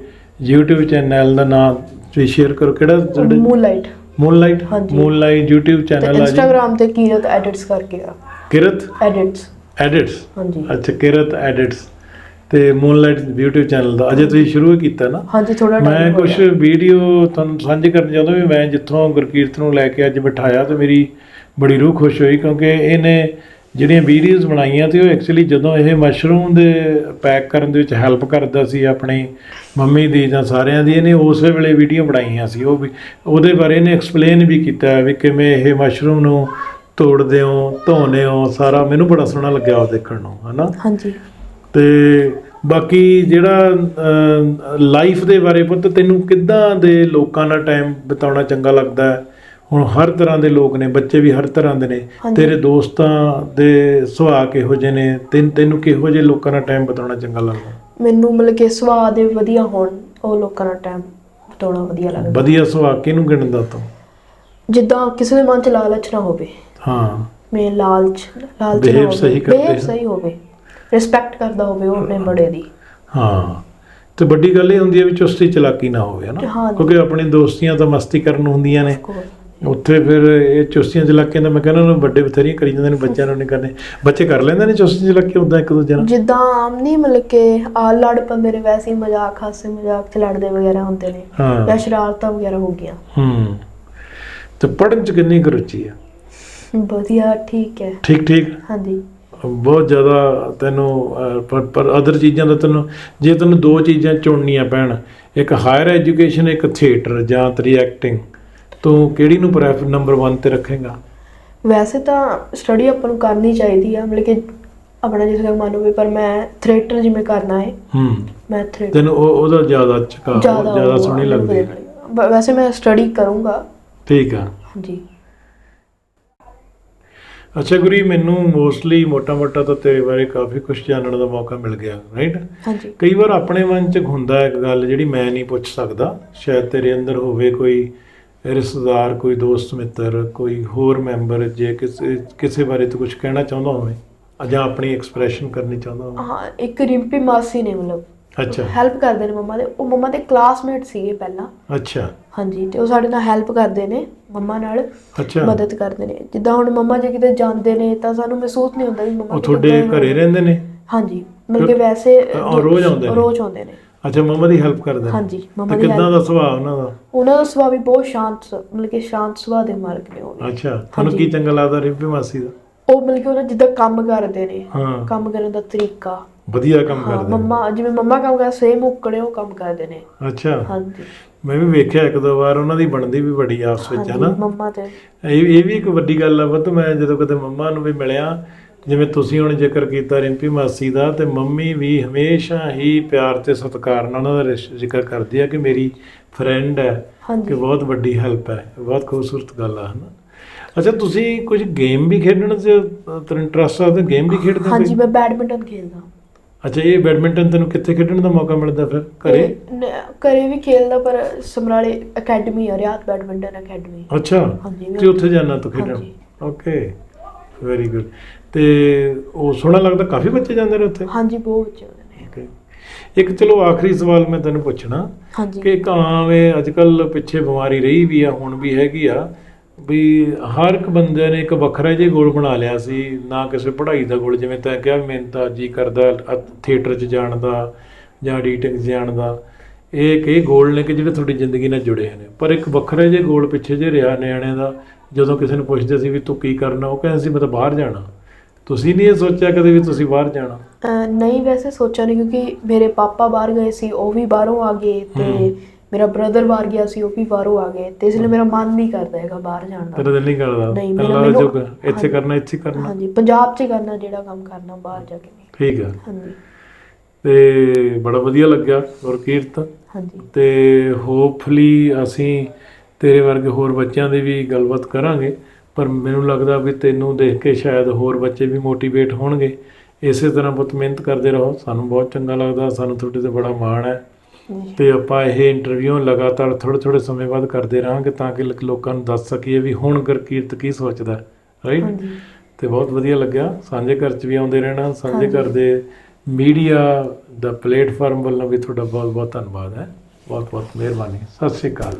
YouTube ਚੈਨਲ ਦਾ ਨਾਮ ਤੁਸੀਂ ਸ਼ੇਅਰ ਕਰੋ ਕਿਹੜਾ ਮੂਨਲਾਈਟ ਮੂਨਲਾਈਟ ਹਾਂਜੀ। ਮੂਨਲਾਈਟ YouTube ਤੇ ਚੈਨਲ ਆ ਜੀ। ਇੰਸਟਾਗ੍ਰam ਤੇ ਕੀਰਤ ਐਡਿਟਸ ਕਰਕੇ ਆ। ਕਿਰਤ ਐਡਿਟਸ ਐਡਿਟਸ ਹਾਂਜੀ। ਅੱਛਾ ਕਿਰਤ ਐਡਿਟਸ ਤੇ ਮੂਨਲਾਈਟ YouTube ਚੈਨਲ ਦਾ। ਅਜੇ ਤੁਸੀਂ ਸ਼ੁਰੂ ਕੀਤਾ ਨਾ। ਹਾਂਜੀ ਥੋੜਾ ਮੈਂ ਕੁਝ ਵੀਡੀਓ ਤੁਹਾਨੂੰ ਸਾਂਝੀ ਕਰਨ ਚਾਹੁੰਦਾ ਵੀ ਮੈਂ ਜਿੱਥੋਂ ਗੁਰਕੀਰਤ ਨੂੰ ਲੈ ਕੇ ਅੱਜ ਬਿਠਾਇਆ ਤੇ ਮੇਰੀ ਬੜੀ ਰੂਹ ਖੁਸ਼ ਹੋਈ ਕਿਉਂਕਿ ਇਹਨੇ ਜਿਹੜੀਆਂ ਵੀਡੀਓਜ਼ ਬਣਾਈਆਂ ਤੇ ਉਹ ਐਕਚੁਅਲੀ ਜਦੋਂ ਇਹ ਮਸ਼ਰੂਮ ਦੇ ਪੈਕ ਕਰਨ ਦੇ ਵਿੱਚ ਹੈਲਪ ਕਰਦਾ ਸੀ ਆਪਣੀ ਮੰਮੀ ਦੀ ਜਾਂ ਸਾਰਿਆਂ ਦੀ ਇਹਨੇ ਉਸੇ ਵੇਲੇ ਵੀਡੀਓ ਬਣਾਈਆਂ ਸੀ। ਉਹ ਵੀ ਉਹਦੇ ਬਾਰੇ ਇਹਨੇ ਐਕਸਪਲੇਨ ਵੀ ਕੀਤਾ ਵੀ ਕਿਵੇਂ ਇਹ ਮਸ਼ਰੂਮ ਨੂੰ ਤੋੜਦੇ ਹੋ ਧੋਨੇ ਹੋ ਸਾਰਾ ਮੈਨੂੰ ਬੜਾ ਸੋਹਣਾ ਲੱਗਿਆ ਉਹ ਦੇਖਣ ਨੂੰ ਹਨਾ? ਹਾਂਜੀ। ਤੇ ਬਾਕੀ ਜਿਹੜਾ ਲਾਈਫ ਦੇ ਬਾਰੇ ਪੁੱਤ ਤੈਨੂੰ ਕਿੱਦਾਂ ਦੇ ਲੋਕਾਂ ਨਾਲ ਟਾਈਮ ਬਿਤਾਉਣਾ ਚੰਗਾ ਲੱਗਦਾ ਹੈ? ਹੁਣ ਹਰ ਤਰ੍ਹਾਂ ਦੇ ਲੋਕ ਨੇ ਬੱਚੇ ਵੀ ਹਰ ਤਰ੍ਹਾਂ ਦੇ ਨੇ। ਤੇਰੇ ਦੋਸਤਾਂ ਦੇ ਸੁਭਾਅ ਕਿਹੋ ਜਿਹੇ ਨੇ? ਤੈਨੂੰ ਤੈਨੂੰ ਕਿਹੋ ਜਿਹੇ ਲੋਕਾਂ ਨਾਲ ਟਾਈਮ ਬਿਤਾਉਣਾ ਚੰਗਾ ਲੱਗਦਾ? ਮੈਨੂੰ ਮਤਲਬ ਕਿ ਸੁਭਾਅ ਦੇ ਵਧੀਆ ਹੋਣ ਉਹ ਲੋਕਾਂ ਨਾਲ ਟਾਈਮ ਬਿਤਾਉਣਾ ਵਧੀਆ ਲੱਗਦਾ। ਵਧੀਆ ਸੁਭਾਅ ਕਿਹਨੂੰ ਗਿਣਦਾ ਤੂੰ? ਜਿੱਦਾਂ ਕਿਸੇ ਦੇ ਮਨ 'ਚ ਲਾਲਚ ਨਾ ਹੋਵੇ। ਹਾਂ। ਮੈਂ ਲਾਲਚ ਲਾਲਚ ਨਾ ਹੋਵੇ। ਸਹੀ ਕਰਦੇ। ਸਹੀ ਹੋਵੇ। ਰਿਸਪੈਕਟ ਕਰਦਾ ਹੋਵੇ ਉਹ ਆਪਣੇ ਬੜੇ ਦੀ। ਹਾਂ ਤੇ ਵੱਡੀ ਗੱਲ ਇਹ ਹੁੰਦੀ ਹੈ ਵੀ ਚੁਸਤੀ ਚਲਾਕੀ ਨਾ ਹੋਵੇ ਹਨਾ। ਕਿਉਂਕਿ ਆਪਣੀ ਦੋਸਤੀਆਂ ਤਾਂ ਮਸਤੀ ਕਰਨ ਹੁੰਦੀਆਂ ਨੇ. ਉੱਥੇ ਫਿਰ ਇਹ ਚੁਸਤੀਆਂ ਚਲਾਕੀਆਂ ਦਾ ਮੈਂ ਕਹਿੰਦਾ ਉਹਨੂੰ ਵੱਡੇ ਬਥੇਰੀਆਂ ਕਰੀ ਜਾਂਦੇ ਨੇ ਬੱਚਿਆਂ ਨੂੰ ਨਹੀਂ ਕਰਨੇ। ਬੱਚੇ ਕਰ ਲੈਂਦੇ ਨੇ ਚੁਸਤੀ ਚਲਾਕੀ ਉਦਾਂ ਇੱਕ ਦੂਜੇ ਨਾਲ? ਜਿੱਦਾਂ ਆਮ ਨਹੀਂ ਮਤਲਬ ਕਿ ਆ ਲੜ ਪੰਦੇ ਨੇ ਵੈਸੇ ਹੀ ਮਜ਼ਾਕ ਹਾਸੇ ਮਜ਼ਾਕ ਚ ਲੜਦੇ ਵਗੈਰਾ ਹੁੰਦੇ ਨੇ। ਜਾਂ ਸ਼ਰਾਰਤਾਂ ਵਗੈਰਾ ਹੋ ਗਈਆਂ। ਹੂੰ। ਤੇ ਪੜ੍ਹਨ ਚ ਕਿੰਨੀ ਰੁਚੀ ਆ ਵਧੀਆ ਠੀਕ ਹੈ। ਠੀਕ ਠੀਕ? ਹਾਂਜੀ। ਬਹੁਤ ਜ਼ਿਆਦਾ ਤੈਨੂੰ ਪਰ ਪਰ ਅਦਰ ਚੀਜ਼ਾਂ ਦਾ ਤੈਨੂੰ ਜੇ ਤੈਨੂੰ ਦੋ ਚੀਜ਼ਾਂ ਚੁਣਨੀਆਂ ਪੈਣ ਇੱਕ ਹਾਇਰ ਐਜੂਕੇਸ਼ਨ ਇੱਕ ਥੀਏਟਰ ਜਾਂ ਤੇਰੀ ਐਕਟਿੰਗ ਤੂੰ ਕਿਹੜੀ ਨੂੰ ਪ੍ਰੈਫਰ ਨੰਬਰ 1 ਤੇ ਰੱਖੇਗਾ? ਵੈਸੇ ਤਾਂ ਸਟੱਡੀ ਆਪਾਂ ਨੂੰ ਕਰਨੀ ਚਾਹੀਦੀ ਆ ਮਤਲਬ ਕਿ ਆਪਣਾ ਜਿਸ ਤਰ੍ਹਾਂ ਮਨ ਹੋਵੇ ਪਰ ਮੈਂ ਥੀਏਟਰ ਜਿਵੇਂ ਕਰਨਾ ਹੈ ਹੂੰ। ਮੈਂ ਥੀਏਟਰ ਤੈਨੂੰ ਉਹ ਉਹਦਾ ਜ਼ਿਆਦਾ ਚਕਾ ਜ਼ਿਆਦਾ ਸੋਹਣੀ ਲੱਗਦੀ ਹੈ। ਵੈਸੇ ਮੈਂ ਸਟੱਡੀ ਕਰੂੰਗਾ। ਠੀਕ ਆ। ਹਾਂਜੀ। ਅੱਛਾ ਗੁਰੀ ਮੈਨੂੰ ਮੋਸਟਲੀ ਮੋਟਾ-ਮੋਟਾ ਤਾਂ ਤੇਰੇ ਬਾਰੇ ਕਾਫੀ ਕੁਝ ਜਾਣਨ ਦਾ ਮੌਕਾ ਮਿਲ ਗਿਆ ਰਾਈਟ ਹਾਂਜੀ। ਕਈ ਵਾਰ ਆਪਣੇ ਮਨ 'ਚ ਹੁੰਦਾ ਇੱਕ ਗੱਲ ਜਿਹੜੀ ਮੈਂ ਨਹੀਂ ਪੁੱਛ ਸਕਦਾ ਸ਼ਾਇਦ ਤੇਰੇ ਅੰਦਰ ਹੋਵੇ ਕੋਈ ਰਿਸ਼ਤੇਦਾਰ ਕੋਈ ਦੋਸਤ ਮਿੱਤਰ ਕੋਈ ਹੋਰ ਮੈਂਬਰ ਜੇ ਕਿਸੇ ਕਿਸੇ ਬਾਰੇ ਤੂੰ ਕੁਝ ਕਹਿਣਾ ਚਾਹੁੰਦਾ ਹੋਵੇ ਜਾਂ ਆਪਣੀ ਐਕਸਪ੍ਰੈਸ਼ਨ ਕਰਨੀ ਚਾਹੁੰਦਾ ਹੋਵੇ। ਹਾਂ ਇੱਕ ਰਿੰਪੀ ਮਾਸੀ ਨੇ ਮਤਲਬ। ਅੱਛਾ। ਹੈਲਪ ਕਰਦੇ ਨੇ ਮੰਮਾ ਦੇ। ਉਹ ਮੰਮਾ ਦੇ ਕਲਾਸਮੇਟ ਸੀਗੇ ਪਹਿਲਾਂ। ਅੱਛਾ। ਹਾਂਜੀ ਤੇ ਉਹ ਸਾਡੇ ਨਾਲ ਹੈਲਪ ਕਰਦੇ ਨੇ ਮੰਮਾ ਨਾਲ ਅੱਛਾ। ਮਦਦ ਕਰਦੇ ਨੇ। ਜਿੱਦਾਂ ਹੁਣ ਮੰਮਾ ਜੇ ਕਿਤੇ ਜਾਂਦੇ ਨੇ ਤਾਂ ਸਾਨੂੰ ਮਹਿਸੂਸ ਨਹੀਂ ਹੁੰਦਾ ਵੀ ਮੰਮਾ ਉਹ ਤੁਹਾਡੇ ਘਰੇ। ਰਹਿੰਦੇ ਨੇ? ਹਾਂਜੀ ਮਤਲਬ ਕਿ ਵੈਸੇ ਰੋਜ਼ ਆਉਂਦੇ ਨੇ? ਰੋਜ਼ ਆਉਂਦੇ ਨੇ। ਅੱਛਾ ਮੰਮਾ ਦੀ ਹੈਲਪ ਕਰਦੇ ਨੇ? ਹਾਂਜੀ ਮੰਮਾ ਦੀ help- ਦਾ ਸੁਭਾਅ ਉਹਨਾਂ ਦਾ? ਉਹਨਾਂ ਦਾ ਸੁਭਾਅ ਵੀ ਬਹੁਤ ਸ਼ਾਂਤ ਮਤਲਬ ਕਿ ਸ਼ਾਂਤ ਸੁਭਾਅ ਦੇ ਮਾਲਕ ਨੇ ਉਹ ਅੱਛਾ ਤੁਹਾਨੂੰ। ਕੀ ਚੰਗਾ ਲੱਗਦਾ ਰਿੰਪੀ ਮਾਸੀ ਦਾ? ਉਹ ਮਤਲਬ ਕਿ ਉਹਨਾਂ ਜਿੱਦਾਂ ਕੰਮ ਕਰਦੇ ਨੇ। ਕੰਮ ਕਰਨ ਦਾ ਤਰੀਕਾ ਵਧੀਆ ਕੰਮ ਹਾਂ ਕਰਦੇ ਨੇ। ਮੰਮਾ ਜਿਵੇਂ ਮੰਮਾ ਕੰਮ ਕਰਦੇ ਸੇਮ ਉਕੜੇ ਉਹ ਕੰਮ ਕਰਦੇ ਨੇ। ਅੱਛਾ। ਹਾਂਜੀ। ਮੈਂ ਵੀ ਵੇਖਿਆ ਇੱਕ ਦੋ ਵਾਰ ਉਹਨਾਂ ਦੀ ਬਣਦੀ ਵੀ ਬੜੀ ਆਪਸ ਵਿੱਚ ਹਾਂਜੀ ਹਨਾ ਮੰਮਾ ਤੇ। ਇਹ ਇਹ ਵੀ ਇੱਕ ਵੱਡੀ ਗੱਲ ਆ ਬਤ ਮੈਂ ਜਦੋਂ ਕਦੇ ਮੰਮਾ ਨੂੰ ਵੀ ਮਿਲਿਆ ਜਿਵੇਂ ਤੁਸੀਂ ਹੁਣ ਜ਼ਿਕਰ ਕੀਤਾ ਰਿੰਪੀ ਮਾਸੀ ਦਾ ਤੇ ਮੰਮੀ ਵੀ ਹਮੇਸ਼ਾ ਹੀ ਪਿਆਰ ਤੇ ਸਤਿਕਾਰ ਨਾਲ ਉਹਨਾਂ ਦਾ ਰਿਸ਼- ਜ਼ਿਕਰ ਕਰਦੀ ਆ ਕਿ ਮੇਰੀ ਫਰੈਂਡ ਹੈ ਕਿ ਹਾਂਜੀ ਬਹੁਤ ਵੱਡੀ ਹੈਲਪ ਹੈ ਬਹੁਤ ਖੂਬਸੂਰਤ ਗੱਲ ਆ ਹਨਾ। ਅੱਛਾ ਤੁਸੀਂ ਕੁਝ ਗੇਮ ਵੀ ਖੇਡਣ 'ਚ ਇੰਟਰਸਟ ਆ ਤੇ ਗੇਮ ਵੀ ਖੇਡਦੇ ਹੋ ਹਾਂਜੀ? ਮੈਂ ਬੈਡਮਿੰਟਨ ਖੇਡਦਾ। ਅੱਛਾ ਇਹ ਬੈਡਮਿੰਟਨ ਤੈਨੂੰ ਕਿੱਥੇ ਖੇਡਣ ਦਾ ਮੌਕਾ ਮਿਲਦਾ ਫਿਰ? ਘਰੇ? ਘਰੇ ਵੀ ਖੇਲਦਾ ਪਰ ਸਮਰਾਲੇ ਅਕੈਡਮੀ ਆ ਰਿਆਤ ਬੈਡਮਿੰਟਨ ਅਕੈਡਮੀ। ਅੱਛਾ। ਹਾਂਜੀ, ਤੇ ਉੱਥੇ ਜਾਣਾ ਤੂੰ ਖੇਡਣ। ਓਕੇ। ਵੈਰੀ ਗੁੱਡ ਤੇ ਉਹ ਸੋਹਣਾ ਲੱਗਦਾ ਕਾਫੀ ਬੱਚੇ ਜਾਂਦੇ ਨੇ ਉੱਥੇ? ਹਾਂਜੀ ਬਹੁਤ ਬੱਚੇ ਹੁੰਦੇ ਨੇ. ਇੱਕ ਚਲੋ ਆਖਰੀ ਸਵਾਲ ਮੈਂ ਤੈਨੂੰ ਪੁੱਛਣਾ ਕਿ ਇੱਕ ਇਹ ਅੱਜ ਕੱਲ ਪਿੱਛੇ ਬਿਮਾਰੀ ਰਹੀ ਵੀ ਆ ਹੁਣ ਵੀ ਹੈਗੀ ਆ ਵੀ ਹਰ ਇੱਕ ਬੰਦੇ ਨੇ ਇੱਕ ਵੱਖਰਾ ਜਿਹਾ ਗੋਲ ਬਣਾ ਲਿਆ ਸੀ ਨਾ ਕਿਸੇ ਪੜ੍ਹਾਈ ਦਾ ਗੋਲ ਜਿਵੇਂ ਤੈਂ ਕਿਹਾ ਮੈਨੂੰ ਤਾਂ ਜੀ ਕਰਦਾ ਥੀਏਟਰ 'ਚ ਜਾਣ ਦਾ ਜਾਂ ਐਡੀਟਿੰਗ ਜਾਣ ਦਾ। ਇਹ ਇਹ ਗੋਲ ਨੇ ਕਿ ਜਿਹੜੇ ਤੁਹਾਡੀ ਜ਼ਿੰਦਗੀ ਨਾਲ ਜੁੜੇ ਨੇ। ਪਰ ਇੱਕ ਵੱਖਰਾ ਜਿਹਾ ਗੋਲ ਪਿੱਛੇ ਜੇ ਰਿਹਾ ਨਿਆਣਿਆਂ ਦਾ ਜਦੋਂ ਕਿਸੇ ਨੂੰ ਪੁੱਛਦੇ ਸੀ ਵੀ ਤੂੰ ਕੀ ਕਰਨਾ ਉਹ ਕਹਿੰਦੇ ਸੀ ਮੈਂ ਤਾਂ ਬਾਹਰ ਜਾਣਾ। ਤੁਸੀਂ ਨਹੀਂ ਇਹ ਸੋਚਿਆ ਕਦੇ ਵੀ ਤੁਸੀਂ ਬਾਹਰ ਜਾਣਾ? ਨਹੀਂ ਵੈਸੇ ਸੋਚਿਆ ਨਹੀਂ ਕਿਉਂਕਿ ਮੇਰੇ ਪਾਪਾ ਬਾਹਰ ਗਏ ਸੀ ਉਹ ਵੀ ਬਾਹਰੋਂ ਆ ਗਏ ਤੇ। ਮੇਰਾ ਬ੍ਰਦਰ ਬਾਹਰ ਗਿਆ ਸੀ ਉਹ ਵੀ ਬਾਹਰੋਂ ਆ ਗਏ ਤੇ ਇਸ ਲਈ ਮੇਰਾ ਮਨ ਨਹੀਂ ਕਰਦਾ ਹੈਗਾ ਬਾਹਰ ਜਾਣ ਦਾ। ਤੇਰਾ ਦਿਲ ਨਹੀਂ ਕਰਦਾ? ਨਹੀਂ, ਮੇਰਾ- ਜੋ ਇੱਥੇ। ਕਰਨਾ ਇੱਥੇ ਕਰਨਾ? ਹਾਂਜੀ ਪੰਜਾਬ 'ਚ ਕਰਨਾ ਜਿਹੜਾ ਕੰਮ ਕਰਨਾ ਬਾਹਰ ਜਾ ਕੇ ਨਹੀਂ ਠੀਕ ਆ। ਹਾਂਜੀ। ਤੇ ਬੜਾ ਵਧੀਆ ਲੱਗਿਆ ਗੁਰਕੀਰਤ ਹਾਂਜੀ। ਤੇ ਹੋਪਫੁਲੀ ਅਸੀਂ ਤੇਰੇ ਵਰਗੇ ਹੋਰ ਬੱਚਿਆਂ ਦੀ ਵੀ ਗੱਲਬਾਤ ਕਰਾਂਗੇ ਪਰ ਮੈਨੂੰ ਲੱਗਦਾ ਵੀ ਤੈਨੂੰ ਦੇਖ ਕੇ ਸ਼ਾਇਦ ਹੋਰ ਬੱਚੇ ਵੀ ਮੋਟੀਵੇਟ ਹੋਣਗੇ। ਇਸੇ ਤਰ੍ਹਾਂ ਬਹੁਤ ਮਿਹਨਤ ਕਰਦੇ ਰਹੋ ਸਾਨੂੰ ਬਹੁਤ ਚੰਗਾ ਲੱਗਦਾ ਸਾਨੂੰ ਤੁਹਾਡੇ ਤੇ ਬੜਾ ਮਾਣ ਹੈ। ਤੇ ਆਪਾਂ ਇਹ ਇੰਟਰਵਿਊ ਲਗਾਤਾਰ ਥੋੜੇ ਥੋੜੇ ਸਮੇਂ ਬਾਅਦ ਕਰਦੇ ਰਹਾਂਗੇ ਤਾਂ ਕਿ ਲੋਕ- ਨੂੰ ਦੱਸ ਸਕੀਏ ਵੀ ਹੁਣ ਗੁਰਕੀਰਤ ਕੀ ਸੋਚਦਾ ਰਾਈਟ ਤੇ ਬਹੁਤ ਵਧੀਆ ਲੱਗਿਆ। ਸਾਂਝੇ ਘਰ ਚ ਵੀ ਆਉਂਦੇ ਰਹਿਣਾ ਸਾਂਝੇ। ਘਰ ਦੇ ਮੀਡੀਆ ਦਾ ਪਲੇਟਫਾਰਮ ਵੱਲੋਂ ਵੀ ਤੁਹਾਡਾ ਬਹੁਤ ਬਹੁਤ ਧੰਨਵਾਦ ਹੈ। ਬਹੁਤ ਬਹੁਤ ਮਿਹਰਬਾਨੀ। ਸਤਿ ਸ਼੍ਰੀ ਅਕਾਲ।